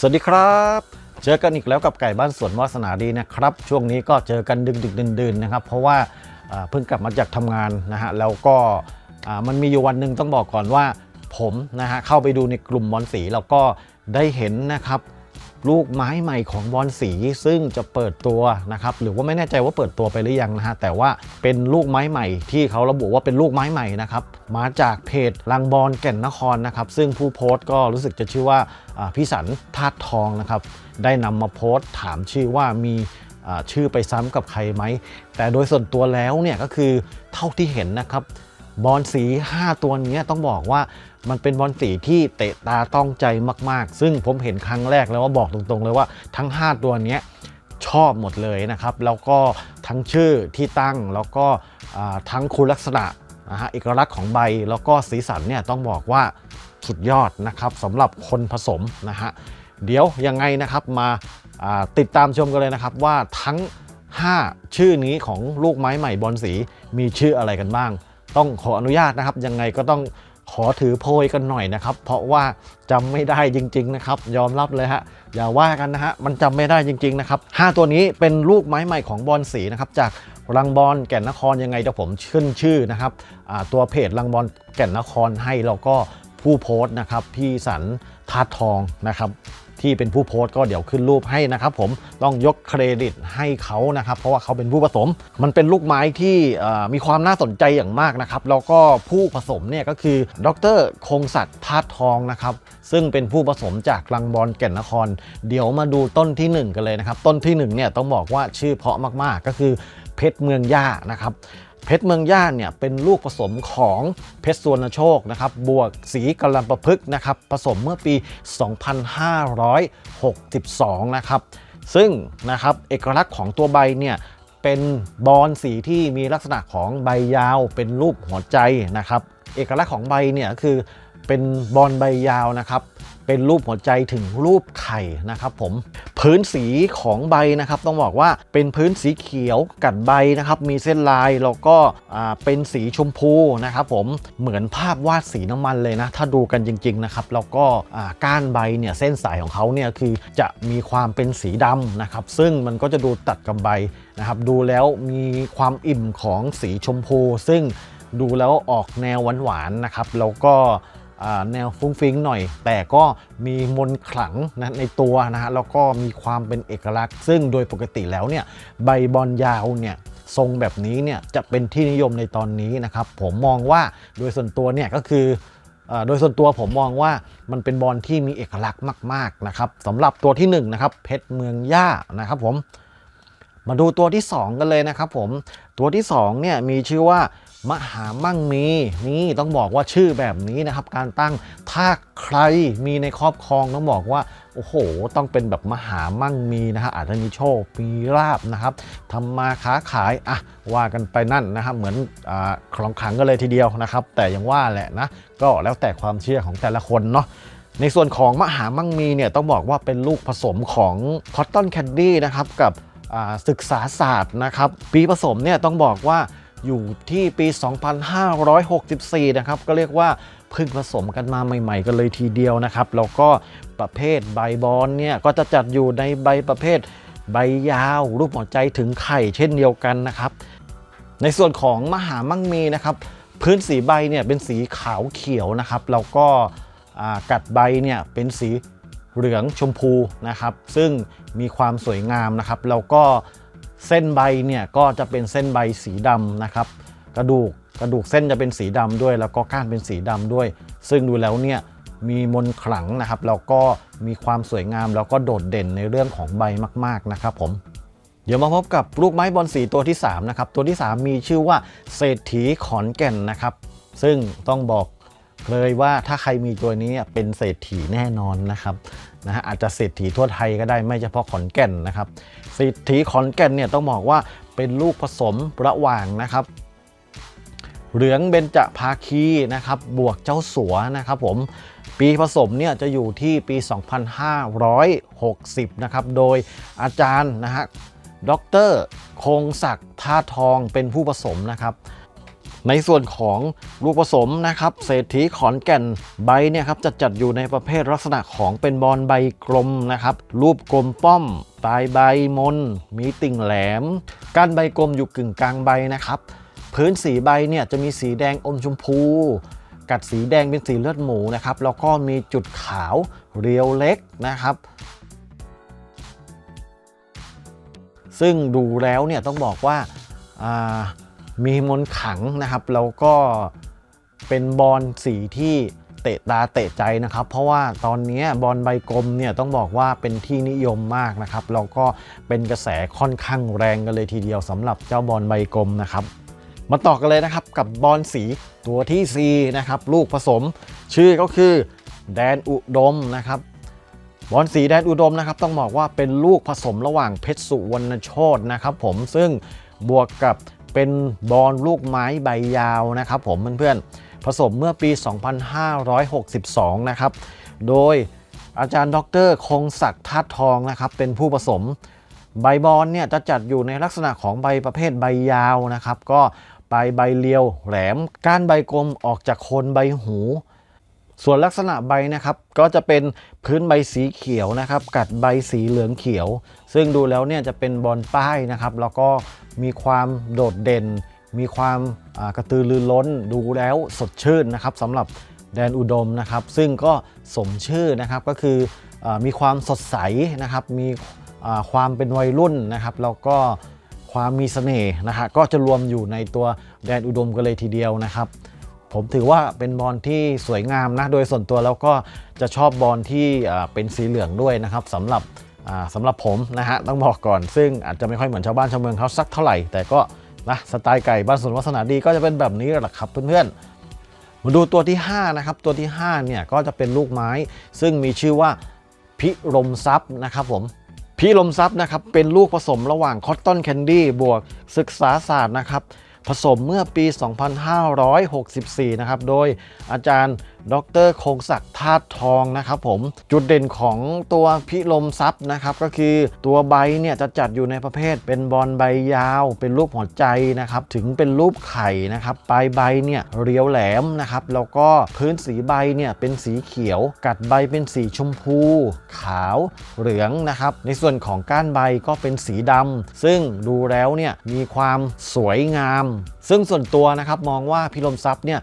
สวัสดีครับ เจอกันอีกแล้วกับไก่บ้านสวนวาสนาดีนะครับ ช่วงนี้ก็เจอกันดึกดึกดื่นๆนะครับ เพราะว่าเพิ่งกลับมาจากทำงานนะฮะแล้วก็มันมีอยู่วันหนึ่งต้องบอกก่อนว่าผมนะฮะเข้าไปดูในกลุ่มบอลสีแล้วก็ได้เห็นนะครับ ลูกไม้ใหม่ของบอลสีซึ่งจะเปิดตัวนะครับหรือว่าไม่แน่ใจว่าเปิดตัวไปหรือยังนะฮะแต่ว่าเป็นลูกไม้ใหม่ที่เขาระบุว่าเป็นลูกไม้ใหม่นะครับมาจากเพจลังบอลแก่นนครนะครับซึ่งผู้โพสต์ก็รู้สึกจะชื่อว่าพี่สันธาตุทองนะครับได้นำมาโพสต์ถามชื่อว่ามีชื่อไปซ้ำกับใครไหม แต่โดยส่วนตัวแล้วเนี่ยก็คือเท่าที่เห็นนะครับบอลสี 5 ตัวนี้ต้องบอกว่า มันเป็นบอลสีที่เตะตาต้องใจมากๆ ซึ่งผมเห็นครั้งแรกแล้วว่าบอกตรงๆ เลยว่าทั้ง 5 ตัวนี้ชอบหมดเลยนะครับ แล้วก็ทั้งชื่อที่ตั้งแล้วก็ทั้งคุณลักษณะนะฮะเอกลักษณ์ของใบแล้วก็สีสันเนี่ยต้องบอกว่าสุดยอดนะครับสำหรับคนผสมนะฮะเดี๋ยวยังไงนะครับมาาติดตามชมกันเลยนะครับว่าทั้ง 5 ชื่อนี้ของลูกไม้ใหม่บอลสีมีชื่ออะไรกันบ้าง ต้องขออนุญาตนะครับยังไงก็ต้อง ขอถือโพยกันหน่อยนะครับ เพราะว่าจำไม่ได้จริง ๆ นะครับ ยอมรับเลยฮะอย่าว่ากันนะฮะมันจำไม่ได้จริง ๆ นะครับ5ตัวนี้เป็นลูกไม้ใหม่ของบอลสีนะครับจากรังบอลแก่นนครยังไงเดี๋ยวผมขึ้นชื่อนะครับตัวเพจรังบอลแก่นนครให้แล้วก็ผู้โพสต์นะครับพี่สันทาดทองนะครับ ที่เป็นผู้โพสต์ก็เดี๋ยวขึ้นรูปให้นะครับผมต้องยกเครดิตให้เขานะครับ เพราะว่าเขาเป็นผู้ผสม มันเป็นลูกไม้ที่มีความน่าสนใจอย่างมากนะครับ แล้วก็ผู้ผสมเนี่ยก็คือดรคงศักดิ์ธาตุทองนะครับ ซึ่งเป็นผู้ผสมจากรังบอลแก่นนคร เดี๋ยวมาดูต้นที่ 1 กันเลยนะครับ ต้นที่1เนี่ยต้องบอกว่าชื่อเพาะมากๆก็คือ เพชรเมืองย่านะครับเพชรเมืองย่าเนี่ยเป็นลูกผสมของเพชรสวนโชคนะครับบวกสีกำลังประพฤกนะครับผสมเมื่อปี 2562 นะครับซึ่งนะครับเอกลักษณ์ของตัวใบเนี่ยเป็นบอลสีที่มีลักษณะของใบยาวเป็นรูปหัวใจนะครับเอกลักษณ์ของใบเนี่ยคือ เป็นบอลใบยาวนะครับ เป็นรูปหัวใจถึงรูปไข่นะครับผมพื้นสีของใบนะครับต้องบอกว่าเป็นพื้นสีเขียวกัดใบนะครับมีเส้นลายแล้วก็เป็นสีชมพูนะครับผมเหมือนภาพวาดสีน้ำมันเลยนะ ถ้าดูกันจริงๆนะครับแล้วก็ก้านใบเนี่ยเส้นสายของเขาเนี่ยคือจะมีความเป็นสีดำนะครับซึ่งมันก็จะดูตัดกับใบนะครับดูแล้วมีความอิ่มของสีชมพู ซึ่งดูแล้วออกแนวหวานๆนะครับแล้วก็ แนวฟุ้งฟิ้งหน่อย แต่ก็มีมนขลังนะในตัวนะฮะแล้วก็มีความเป็นเอกลักษณ์ ซึ่งโดยปกติแล้วเนี่ยใบบอลยาวเนี่ยทรงแบบนี้เนี่ยจะเป็นที่นิยมในตอนนี้นะครับ ผมมองว่าโดยส่วนตัวเนี่ยก็คือโดยส่วนตัวผมมองว่ามันเป็นบอลที่มีเอกลักษณ์มาก ๆนะครับสำหรับตัวที่หนึ่งนะครับเพชรเมืองย่านะครับผมมาดูตัวที่ 2 กันเลยนะครับผมตัวที่2เนี่ยมีชื่อว่า มหามั่งมีนี่ต้องบอกว่าชื่อแบบนี้นะครับ การตั้งถ้าใครมีในครอบครองต้องบอกว่าโอ้โห ต้องเป็นแบบมหามั่งมีนะฮะอาจจะมีโชคมีลาบนะครับทำมาค้าขายอะว่ากันไปนั่นนะครับเหมือนอคลองขังกันเลยทีเดียวนะครับ แต่ยังว่าแหละนะก็แล้วแต่ความเชื่อของแต่ละคนเนาะในส่วนของมหามั่งมีเนี่ยต้องบอกว่าเป็นลูกผสมของ Cotton Candy นะครับกับศึกษาศาสตร์นะครับปีผสมเนี่ยต้องบอกว่า อยู่ที่ปี 2564 นะครับ ก็เรียกว่าเพิ่งผสมกันมาใหม่ ๆ กันเลยทีเดียวนะครับ แล้วก็ประเภทใบบอลเนี่ย ก็จะจัดอยู่ในใบประเภทใบยาวรูปหัวใจถึงไข่เช่นเดียวกันนะครับ ในส่วนของมหามั่งมีนะครับ พื้นสีใบเนี่ยเป็นสีขาวเขียวนะครับ แล้วก็กัดใบเนี่ยเป็นสีเหลืองชมพูนะครับ ซึ่งมีความสวยงามนะครับ แล้วก็ เส้นใบเนี่ยก็จะเป็นเส้นใบสีดำนะครับ กระดูกกระดูกเส้นจะเป็นสีดำด้วย แล้วก็ก้านเป็นสีดำด้วย ซึ่งดูแล้วเนี่ยมีมนขลังนะครับแล้วก็มีความสวยงามแล้วก็โดดเด่นในเรื่องของใบมาก ๆนะครับผมเดี๋ยวมาพบกับลูกไม้บอลสีตัวที่3นะครับตัวที่ 3 มีชื่อว่าเศรษฐีขอนแก่นนะครับ ซึ่งต้องบอกเลยว่าถ้าใครมีตัวนี้เป็นเศรษฐีแน่นอนนะครับ นะฮะอาจจะเศรษฐีทั่วไทยก็ได้ไม่เฉพาะขอนแก่นนะครับเศรษฐีขอนแก่นเนี่ยต้องบอกว่าเป็นลูกผสมระหว่างนะครับ เหลืองเบญจภาคีนะครับบวกเจ้าสัวนะครับผมปีผสมเนี่ยจะอยู่ที่ปี 2560 นะครับ โดยอาจารย์นะฮะดรคงศักดิ์ท่าทองเป็นผู้ผสมนะครับ ในส่วนของลูกผสมนะครับเศรษฐีขอนแก่นใบเนี่ยครับจะจัดอยู่ในประเภทลักษณะของเป็นบอลใบกลมนะครับ รูปกลมป้อมปลายใบมน มีติ่งแหลมก้านใบกลมอยู่กึ่งกลางใบนะครับ พื้นสีใบเนี่ยจะมีสีแดงอมชมพู กัดสีแดงเป็นสีเลือดหมูนะครับแล้วก็มีจุดขาวเรียวเล็กนะครับซึ่งดูแล้วเนี่ยต้องบอกว่าอ่า มีมนขังนะครับ แล้วก็เป็นบอลสีที่เตะตาเตะใจนะครับ เพราะว่าตอนนี้บอลใบกลมเนี่ยต้องบอกว่าเป็นที่นิยมมากนะครับแล้วก็เป็นกระแสค่อนข้างแรงกันเลยทีเดียวสำหรับเจ้าบอลใบกลมนะครับ มาต่อกันเลยนะครับกับบอลสีตัวที่4นะครับลูกผสม ชื่อก็คือแดนอุดมนะครับบอลสีแดนอุดมนะครับต้องบอกว่าเป็นลูกผสมระหว่างเพชรสุวรรณโชตนะครับผมซึ่งบวกกับ เป็นบอลลูกไม้ใบยาวนะครับผมเพื่อนๆผสมเมื่อปี 2562 นะครับ โดยอาจารย์ดรคงศักดิ์ธาตุทองนะครับ เป็นผู้ผสมใบบอลเนี่ยจะจัดอยู่ในลักษณะของใบประเภทใบยาวนะครับ ก็ปลายใบเรียวแหลมก้านใบกลมออกจากโคนใบหู ส่วนลักษณะใบนะครับ ก็จะเป็นพื้นใบสีเขียวนะครับ กัดใบสีเหลืองเขียว ซึ่งดูแล้วเนี่ยจะเป็นบอลป้ายนะครับ แล้วก็มีความโดดเด่น มีความกระตือรือร้นดูแล้วสดชื่นนะครับสำหรับแดนอุดมนะครับ ซึ่งก็สมชื่อนะครับก็คืออมีความสดใสนะครับ มีความเป็นวัยรุ่นนะครับ แล้วก็ความมีเสน่ห์นะฮะก็จะรวมอยู่ในตัวแดนอุดมกันเลยทีเดียวนะครับ ผมถือว่าเป็นบอลที่สวยงามนะโดยส่วนตัวแล้วก็จะชอบบอลที่เป็นสีเหลืองด้วยนะครับสำหรับ สำหรับผมนะฮะต้องบอกก่อน ซึ่งอาจจะไม่ค่อยเหมือนชาวบ้านชาวเมืองเขาสักเท่าไหร่ แต่ก็นะสไตล์ไก่บ้านสวนวัฒนาดีก็จะเป็นแบบนี้แหละครับเพื่อนๆมาดูตัวที่5นะครับตัวที่5เนี่ยก็จะเป็นลูกไม้ ซึ่งมีชื่อว่าพิรมทรัพย์นะครับผมพิรมทรัพย์นะครับเป็นลูกผสมระหว่างคอตตอนแคนดี้บวกศึกษาศาสตร์นะครับผสมเมื่อปี 2564 นะครับ โดยอาจารย์ ดรคงศักดิ์ธาตุทองนะครับผมจุดเด่นของตัวพิลมทรัพย์นะครับก็คือตัวใบเนี่ยจะจัดอยู่ในประเภทเป็นบอลใบยาว เป็นรูปหัวใจนะครับถึงเป็นรูปไข่นะครับปลายใบเนี่ยเรียวแหลมนะครับแล้วก็พื้นสีใบเนี่ยเป็นสีเขียว กัดใบเป็นสีชมพู ขาวเหลืองนะครับในส่วนของก้านใบก็เป็นสีดำซึ่งดูแล้วเนี่ยมีความสวยงาม ซึ่งส่วนตัวนะครับมองว่าพิลมทรัพย์เนี่ย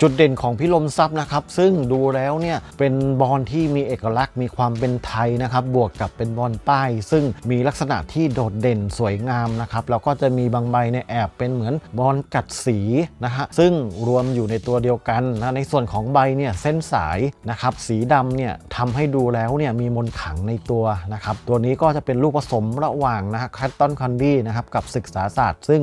จุดเด่นของพิลมทรัพย์นะครับ ซึ่งดูแล้วเนี่ยเป็นบอลที่มีเอกลักษณ์มีความเป็นไทยนะครับ บวกกับเป็นบอลป้าย ซึ่งมีลักษณะที่โดดเด่นสวยงามนะครับแล้วก็จะมีบางใบเนี่ยแอบเป็นเหมือนบอลกัดสีนะฮะซึ่งรวมอยู่ในตัวเดียวกันนะในส่วนของใบเนี่ยเส้นสายนะครับสีดำเนี่ยทำให้ดูแล้วเนี่ยมีมนขังในตัวนะครับตัวนี้ก็จะเป็นลูกผสมระหว่างนะฮะแคตตันคอนดี้นะครับกับศึกษาศาสตร์ ซึ่ง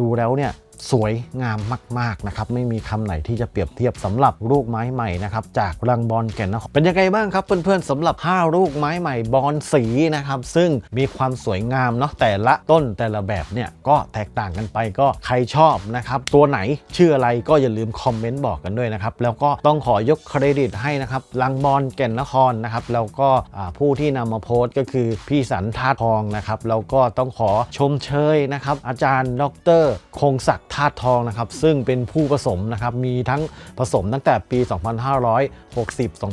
ดูแล้วเนี่ย สวยงามมากๆนะครับ ไม่มีคำไหนที่จะเปรียบเทียบสำหรับลูกไม้ใหม่นะครับจากรังบอลแก่นนครเป็นยังไงบ้างครับเพื่อนๆสำหรับ 5 ลูกไม้ใหม่บอลสีนะครับซึ่งมีความสวยงามเนาะแต่ละต้นแต่ละแบบเนี่ยก็แตกต่างกันไปก็ใครชอบนะครับตัวไหนชื่ออะไรก็อย่าลืมคอมเมนต์บอกกันด้วยนะครับแล้วก็ต้องขอยกเครดิตให้นะครับรังบอลแก่นนครนะครับแล้วก็ผู้ที่นำมาโพสต์ก็คือพี่สันทาทองนะครับแล้วก็ต้องขอชมเชยนะครับอาจารย์ ดร คงศักดิ์ธาตุทองนะครับ ซึ่งเป็นผู้ผสมนะครับ มีทั้งผสมตั้งแต่ปี 2560 2562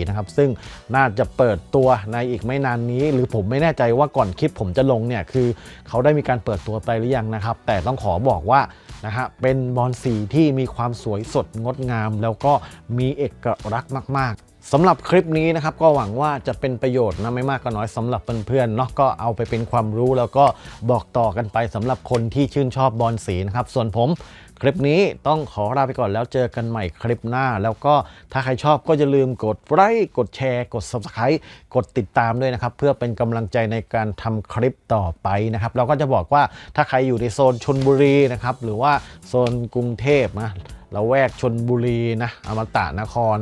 2564 นะครับ ซึ่งน่าจะเปิดตัวในอีกไม่นานนี้ หรือผมไม่แน่ใจว่าก่อนคลิปผมจะลงเนี่ย คือเขาได้มีการเปิดตัวไปหรือยังนะครับ แต่ต้องขอบอกว่านะฮะเป็นบอลสีที่มีความสวยสดงดงาม แล้วก็มีเอกลักษณ์มาก ๆ สำหรับคลิปนี้นะครับก็หวังว่าจะเป็นประโยชน์นะไม่มากก็น้อยสำหรับเพื่อนๆเนาะก็เอาไปเป็นความรู้แล้วก็บอกต่อกันไปสำหรับคนที่ชื่นชอบบอลสีนะครับส่วนผมคลิปนี้ต้องขอลาไปก่อนแล้วเจอกันใหม่คลิปหน้า แล้วก็ถ้าใครชอบก็อย่าลืมกดไลค์กดแชร์ กด Subscribe กดติดตามด้วยนะครับ เพื่อเป็นกำลังใจในการทำคลิปต่อไปนะครับ เราก็จะบอกว่าถ้าใครอยู่ในโซนชนบุรีนะครับหรือว่าโซนกรุงเทพนะละแวกชนบุรีนะอมตะนคร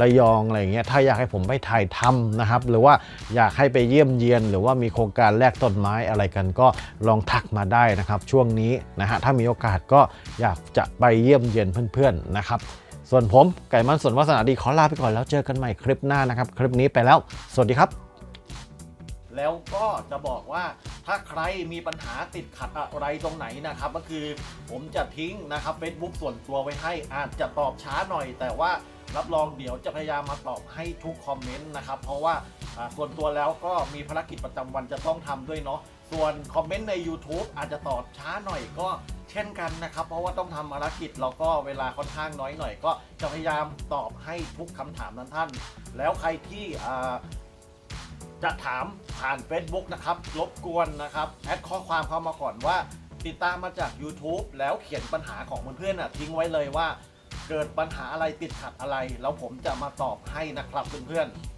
ระยองอะไรอย่างเงี้ยถ้าอยากให้ผมไปถ่ายทำนะครับ หรือว่าอยากให้ไปเยี่ยมเยียน หรือว่ามีโครงการแลกต้นไม้อะไรกันก็ลองทักมาได้นะครับ ช่วงนี้นะฮะถ้ามีโอกาสก็อยากจะไปเยี่ยมเยียนเพื่อนๆนะครับ ส่วนผมไก่มันส่วนวาสนาดีขอลาไปก่อนแล้วเจอกันใหม่คลิปหน้านะครับ คลิปนี้ไปแล้ว สวัสดีครับ แล้วก็จะบอกว่าถ้าใครมีปัญหาติดขัดอะไรตรงไหนนะครับก็คือผมจะทิ้งนะครับ Facebook ส่วนตัวไว้ให้อาจจะตอบช้าหน่อย แต่ว่ารับรองเดี๋ยวจะพยายามมาตอบให้ทุกคอมเมนต์นะครับเพราะว่าส่วนตัวแล้วก็มีภารกิจประจำวันจะต้องทำด้วยเนาะส่วนคอมเมนต์ใน YouTube อาจจะตอบช้าหน่อยก็เช่นกันนะครับ เพราะว่าต้องทำภารกิจแล้วก็เวลาค่อนข้างน้อยหน่อย ก็จะพยายามตอบให้ทุกคำถามนั้นท่าน แล้วใครที่ จะถามผ่าน Facebook นะครับ รบกวนนะครับแอดข้อความเข้ามาก่อนว่า ติดตามมาจาก YouTube แล้วเขียนปัญหาของเพื่อนๆนะทิ้งไว้เลยว่า เกิดปัญหาอะไรติดขัดอะไร แล้วผมจะมาตอบให้นะครับเพื่อนๆ